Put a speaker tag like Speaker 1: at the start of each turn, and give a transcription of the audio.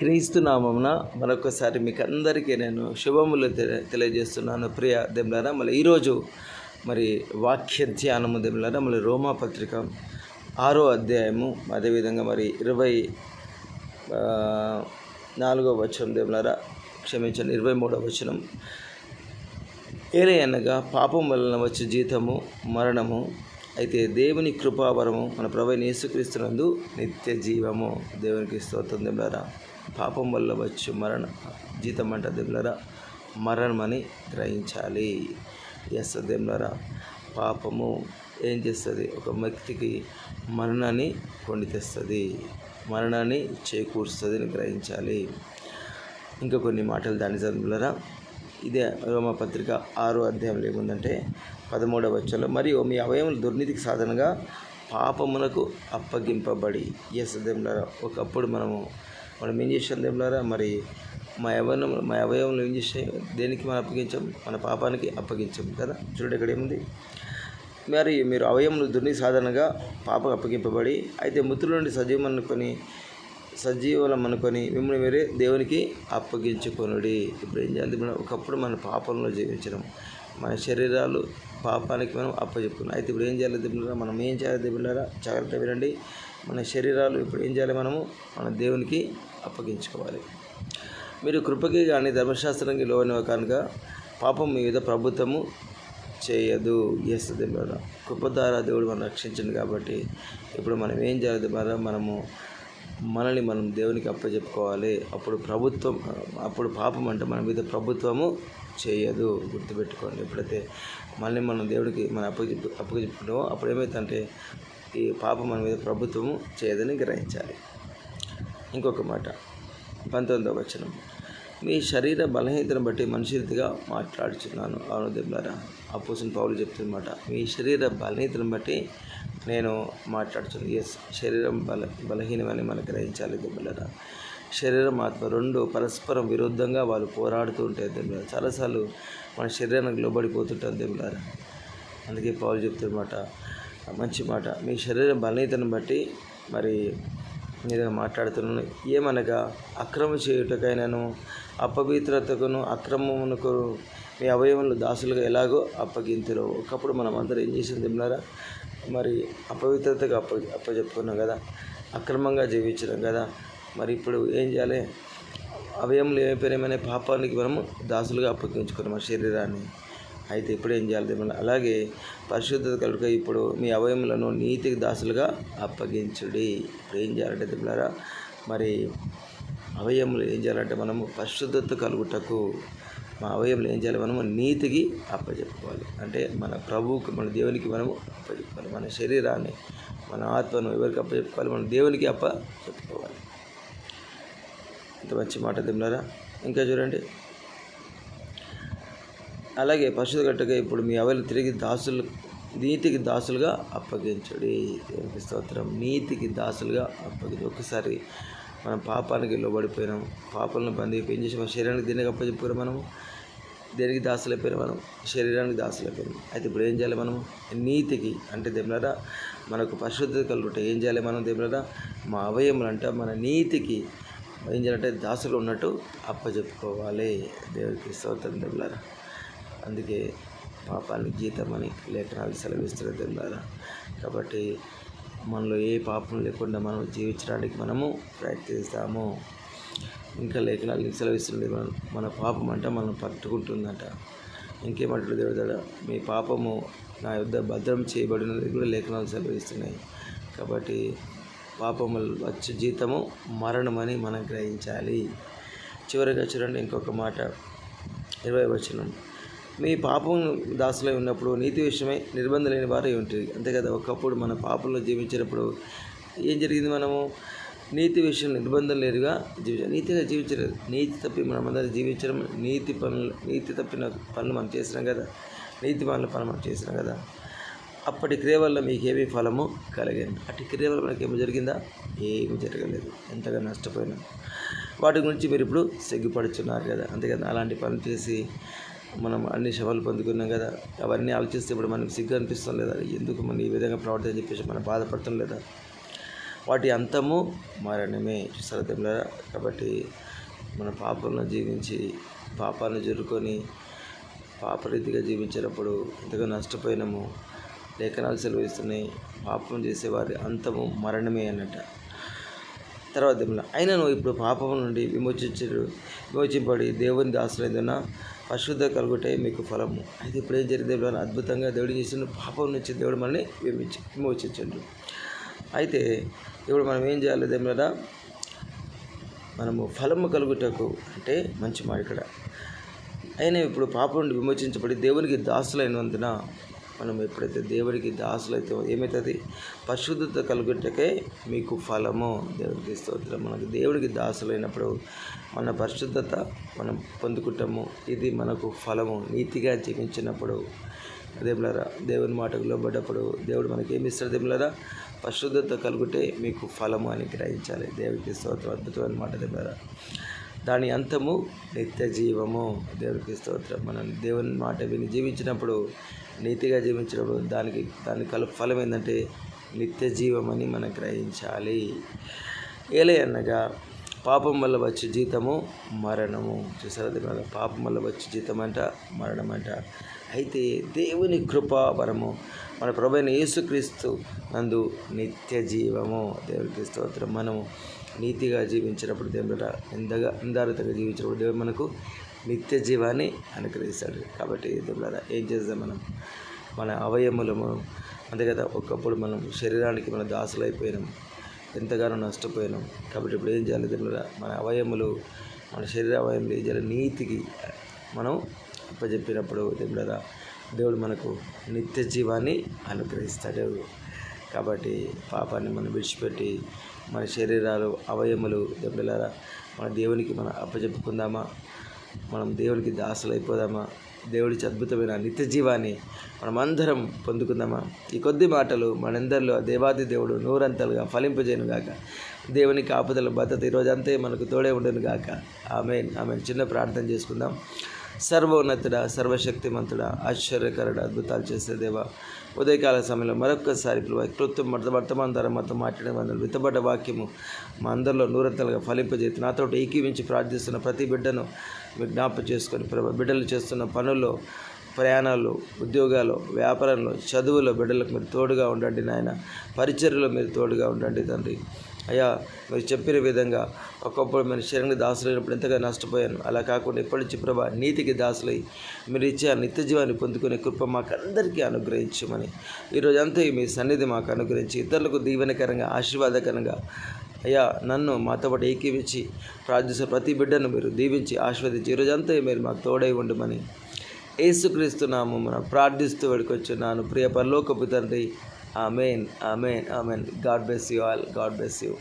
Speaker 1: క్రీస్తు నామమున మరొకసారి మీకు అందరికీ నేను శుభములు తె- తెలియజేస్తున్నాను. ప్రియ దెమ్లారా మళ్ళీ ఈరోజు మరి వాక్య ధ్యానము దెమ్లారా మళ్ళీ రోమా పత్రిక ఆరో అధ్యాయము అదేవిధంగా మరి ఇరవై నాలుగో వచనం దెమ్లారా క్షమించండి ఇరవై మూడో వచనం. ఏలే అనగా పాపం వలన వచ్చే జీతము మరణము అయితే దేవుని కృపావరము మన ప్రభు యేసుక్రీస్తునందు నిత్య జీవము. దేవునికి స్తోత్రం దెబ్బలారా పాపం వల్ల వచ్చు మరణ. జీతం అంట మరణం మరణమని గ్రహించాలి. ఎస్ దెబ్బలారా పాపము ఏం చేస్తుంది? ఒక వ్యక్తికి మరణాన్ని కొని తెస్తుంది. మరణాన్ని చేకూరుస్తుంది అని గ్రహించాలి. ఇంకా కొన్ని మాటలు దాని చదువులరా ఇదే రోమపత్రిక ఆరో అధ్యాయంలో ఏముందంటే పదమూడవ వచ్చంలో మరియు మీ అవయములు దుర్నీతికి సాధనగా పాపమునకు అప్పగింపబడి. ఎస్ దేవులారా ఒకప్పుడు మనము మనం ఏం చేసాం దేవులారా? మరి మా అవయవం మా అవయవంలో ఏం చేసాం దేనికి మనం అప్పగించాం? మన పాపానికి అప్పగించాం కదా? చూడండి ఇక్కడ ఏముంది? మరి మీరు అవయములు దుర్ని సాధారణంగా పాపం అప్పగింపబడి అయితే మృతుల నుండి సజీవం అనుకొని సజీవులం అనుకొని మిమ్మల్ని మీరే దేవునికి అప్పగించుకొనుడి. ఇప్పుడు ఏం చేయాలి? మనం ఒకప్పుడు మన పాపంలో జీవించడం మన శరీరాలు పాపానికి మనం అప్పచెప్పుకున్నాం. అయితే ఇప్పుడు ఏం చేయాలి దేవులారా? మనం ఏం చేయాలి దేవులారా? జాగ్రత్త వినండి. మన శరీరాలు ఇప్పుడు ఏం చేయాలి మనము? మన దేవునికి అప్పగించుకోవాలి. మీరు కృపకి కానీ ధర్మశాస్త్రానికి లోనివ కనుక పాపం మీ మీద ప్రభుత్వము చేయదు. చేస్తుంది మన కృప ద్వారా దేవుడు మనం రక్షించండి కాబట్టి ఇప్పుడు మనం ఏం జరగదు దేవులారా మనము మనల్ని మనం దేవునికి అప్పచెప్పుకోవాలి అప్పుడు ప్రభుత్వం అప్పుడు పాపం అంటే మన మీద ప్రభుత్వము చేయదు. గుర్తుపెట్టుకోండి. ఎప్పుడైతే మళ్ళీ మనం దేవుడికి మనం అప్పచెప్పు అప్పచెప్పుకుంటామో అప్పుడు ఏమవుతుందంటే ఈ పాపం మన మీద ప్రభుత్వము చేయదని గ్రహించాలి. ఇంకొక మాట. పంతొమ్మిదవ వచనం. మీ శరీర బలహీనతను బట్టి మనుషులతిగా మాట్లాడుచున్నాను. అవును దెబ్బలారా అపోసిన పౌలు చెప్తున్నమాట మీ శరీర బలహీనతను బట్టి నేను మాట్లాడుతున్నాను ఎస్ శరీరం బల బలహీనమని మనం గ్రహించాలి దెబ్బలారా శరీరం ఆత్మ రెండు పరస్పరం విరుద్ధంగా వాళ్ళు పోరాడుతూ ఉంటాయి దెబ్బలారా చాలాసార్లు మన శరీరానికి లోబడిపోతుంటాం దెబ్బలారా అందుకే పౌలు చెప్తున్నమాట మంచి మాట. మీ శరీర బలహీనతను బట్టి మరి నేను మాట్లాడుతున్నాను. ఏమనగా అక్రమ చేయుటకైనాను అపవిత్రతకును అక్రమమునకు మీ అవయవములు దాసులుగా ఎలాగో అప్పగింతురు. ఒకప్పుడు మనం అందరూ ఏం చేసింది తిన్నారా మరి అపవిత్రతకు అప్ప అప్పచెప్పుకున్నాం కదా. అక్రమంగా జీవించడం కదా. మరి ఇప్పుడు ఏం చేయాలి? అవయములు ఏమైపోయినామనే పాపానికి మనము దాసులుగా అప్పగించుకున్నాం మన శరీరాన్ని. అయితే ఇప్పుడు ఏం చేయాలి దేవుని అలాగే పరిశుద్ధత కలుక ఇప్పుడు మీ అవయములను నీతికి దాసులుగా అప్పగించుడి. ఇప్పుడు ఏం చేయాలంటే దేవులారా మరి అవయములు ఏం చేయాలంటే మనము పరిశుద్ధత కలుగుటకు మా అవయములు ఏం చేయాలి? మనము నీతికి అప్పచెప్పుకోవాలి. అంటే మన ప్రభువుకి మన దేవునికి మనము అప్పచెప్పుకోవాలి. మన శరీరాన్ని మన ఆత్మను ఎవరికి అప్పచెప్పుకోవాలి? మన దేవునికి అప్ప చెప్పుకోవాలి ఇంత మంచి మాట తిన్నారా ఇంకా చూడండి. అలాగే పశుగట్టగా ఇప్పుడు మీ అవలు తిరిగి దాసులు నీతికి దాసులుగా అప్పగించడి. దేవునికి స్తోత్రం. నీతికి దాసులుగా అప్పగించి ఒకసారి మనం పాపానికి లోబడిపోయినాం. పాపలను బంద్ ఏం మన శరీరానికి దీనికి అప్పచెప్పుకున్నాం మనము దేనికి దాసులైపోయినాం మనం? శరీరానికి దాసులైపోయినాం. అయితే ఇప్పుడు ఏం చేయాలి మనము? నీతికి. అంటే దేవులరా మనకు పరిశుద్ధత కలుగుంటే. ఏం చేయాలి మనం దేవులరా? మా అవయములు అంటే మన నీతికి ఏం చేయాలంటే దాసులు ఉన్నట్టు అప్పచెప్పుకోవాలి. దేవుడికి స్తోత్రం దేవులరా. అందుకే పాపానికి జీతం అని లేఖనాలు సెలవిస్తున్న ద్వారా. కాబట్టి మనలో ఏ పాపం లేకుండా మనం జీవించడానికి మనము ప్రయత్నిస్తాము. ఇంకా లేఖనాలు సెలవిస్తుంది మన మన పాపం అంటే మనం పట్టుకుంటుందంట. ఇంకేమంటాడు దేవత మీ పాపము నా యుద్ధ భద్రం చేయబడినది కూడా లేఖనాలు సెలవిస్తున్నాయి. కాబట్టి పాపము వచ్చే జీతము మరణమని మనం గ్రహించాలి. చివరిగా చూడండి ఇంకొక మాట. ఇరవై వచనం. మీ పాపం దాసులై ఉన్నప్పుడు నీతి విషయమై నిర్బంధం లేని వారే ఉంటుంది అంతే కదా ఒకప్పుడు మన పాపంలో జీవించినప్పుడు ఏం జరిగింది మనము? నీతి విషయం నిర్బంధం లేదుగా జీవించాలి నీతిగా జీవించలేదు నీతి తప్పి మనం అందరం జీవించడం నీతి పనులు నీతి తప్పిన పనులు మనం చేసినాం కదా నీతి పనుల పనులు మనం చేసినాం కదా అప్పటి క్రియ వల్ల మీకు ఏమీ ఫలము కలిగింది అటు క్రియ వల్ల మనకి ఏమి జరిగిందా? ఏమి జరగలేదు. ఎంతగా నష్టపోయినా. వాటి గురించి మీరు ఇప్పుడు సిగ్గుపడుచున్నారు కదా అంతే కదా అలాంటి పనులు చేసి మనం అన్ని శవాలు పొందుకున్నాం కదా అవన్నీ ఆలోచిస్తే ఇప్పుడు మనకు సిగ్గు అనిపిస్తాం లేదా? ఎందుకు మనం ఈ విధంగా ప్రవర్తన చెప్పేసి మనం బాధపడతాం లేదా? వాటి అంతము మరణమే చూసారా దేవులారా. కాబట్టి మన పాపంలో జీవించి పాపాలను జరుపుకొని పాపరీతిగా జీవించినప్పుడు ఎంతగా నష్టపోయినాము లేఖనాలు సెలవిస్తున్నాయి. పాపం చేసేవారి అంతము మరణమే అన్నట్ట. తర్వాత అయినను ఇప్పుడు పాపం నుండి విమోచించడు విమోచింపడి దేవుని దాసులైందున పరిశుద్ధ కలుగుటే మీకు ఫలము. అయితే ఇప్పుడు ఏం జరిగింది దేవుడు? అద్భుతంగా దేవుడు చేసిన పాపం నుంచి దేవుడు మనల్ని విమోచి విమోచించండు. అయితే ఇప్పుడు మనం ఏం చేయాలి దేవుడా మనము ఫలము కలుగుటకు అంటే మంచి మాట ఇక్కడ. అయినా ఇప్పుడు పాపం నుండి విమోచించబడి దేవునికి దాసులైనందున మనం ఎప్పుడైతే దేవుడికి దాసులైతే ఏమవుతుంది పరిశుద్ధత కలుగుటకే మీకు ఫలము. దేవుడికి స్తోత్రం. మనకు దేవుడికి దాసులైనప్పుడు మన పరిశుద్ధత మనం పొందుకుంటాము. ఇది మనకు ఫలము. నీతిగా జీవించినప్పుడు దేవులరా దేవుని మాటకు లోబడ్డప్పుడు దేవుడు మనకి ఏమి ఇస్తాడు దేవులరా పరిశుద్ధత కలుగుటే మీకు ఫలము అని గ్రహించాలి. దేవుడికి స్తోత్రం. అద్భుతమైన మాట దేవులరా దాని అంతము నిత్య జీవము. దేవుడికి స్తోత్రం. మనం దేవుని మాట విని జీవించినప్పుడు నీతిగా జీవించినప్పుడు దానికి దాని కల ఫలం ఏంటంటే నిత్య జీవమని మనం గ్రహించాలి. ఏలే అనగా పాపం వల్ల వచ్చే జీతము మరణము. చూసారా పాపం వల్ల వచ్చే జీతం అంట మరణం అంట అయితే దేవుని కృపా వరము మన ప్రభైన యేసుక్రీస్తు నందు నిత్య జీవము. దేవుని స్తోత్రం. మనము నీతిగా జీవించినప్పుడు దేవుడు ఇందగా ఎందారితగా జీవించినప్పుడు దేవుడు మనకు నిత్య జీవాన్ని అనుగ్రహిస్తాడు. కాబట్టి దేవుడు ఏం చేద్దాం మనం? మన అవయములము అంతే కదా ఒకప్పుడు మనం శరీరానికి మన దాసులైపోయినాం ఎంతగానో నష్టపోయినాం. కాబట్టి ఇప్పుడు ఏం చేయాలి దేవుడు? మన అవయములు మన శరీర అవయములు ఏం చేయాలి? నీతికి మనం అప్పచెప్పినప్పుడు దేవుడు దేవుడు మనకు నిత్య జీవాన్ని అనుగ్రహిస్తాడు. కాబట్టి పాపాన్ని మనం విడిచిపెట్టి మన శరీరాలు అవయములు దెబ్బలారా మన దేవునికి మనం అప్పచెప్పుకుందామా? మనం దేవుడికి దాసులైపోదామా? దేవుడికి అద్భుతమైన నిత్య జీవాన్ని మనమందరం పొందుకుందామా? ఈ కొద్ది మాటలు మనందరిలో దేవాది దేవుడు నూరంతలుగా ఫలింపజేయను గాక. దేవుని కాపుదల భద్రత ఈరోజంతే మనకు తోడే ఉండను గాక. ఆమె ఆమె చిన్న ప్రార్థన చేసుకుందాం. సర్వోన్నతుడ సర్వశక్తిమంతుడ ఆశ్చర్యకరుడ అద్భుతాలు చేసే దేవ. ఉదయకాల సమయంలో మరొకసారి ప్రభు కృత్యం వర్తమాన ద్వారా మాతో మాట్లాడే వందలు విత్తబడ్డ వాక్యము మా అందరిలో నూరంతలుగా ఫలింపజేసి నాతో ఏకీవించి ప్రార్థిస్తున్న ప్రతి బిడ్డను మీరు జ్ఞాపం చేసుకొని ప్రభు బిడ్డలు చేస్తున్న పనుల్లో ప్రయాణాలు ఉద్యోగాలు వ్యాపారంలో చదువులో బిడ్డలకు మీరు తోడుగా ఉండండి నాయన. పరిచర్యలో మీరు తోడుగా ఉండండి తండ్రి. అయ్యా మీరు చెప్పిన విధంగా ఒకప్పుడు మీరు శరణి దాసులైనప్పుడు ఎంతగా నష్టపోయాను. అలా కాకుండా ఇప్పటి నుంచి ప్రభా నీతికి దాసులై మీరు ఇచ్చే ఆ నిత్య జీవాన్ని పొందుకునే కృప మాకందరికీ అనుగ్రహించమని. ఈరోజు అంతా మీ సన్నిధి మాకు అనుగ్రహించి ఇతరులకు దీవెనకరంగా ఆశీర్వాదకరంగా అయ్యా నన్ను మాతో పాటు ఏకీవించి ప్రార్థిస్తున్న ప్రతి బిడ్డను మీరు దీవించి ఆశీర్వదించి ఈరోజంతా మీరు మాకు తోడై ఉండమని. ఏసుక్రీస్తు నామమున ప్రార్థిస్తూ వేడుకొచ్చున్నాను. ప్రియ పరలోకపు తండ్రి Amen, Amen, Amen. God bless you all. God bless you.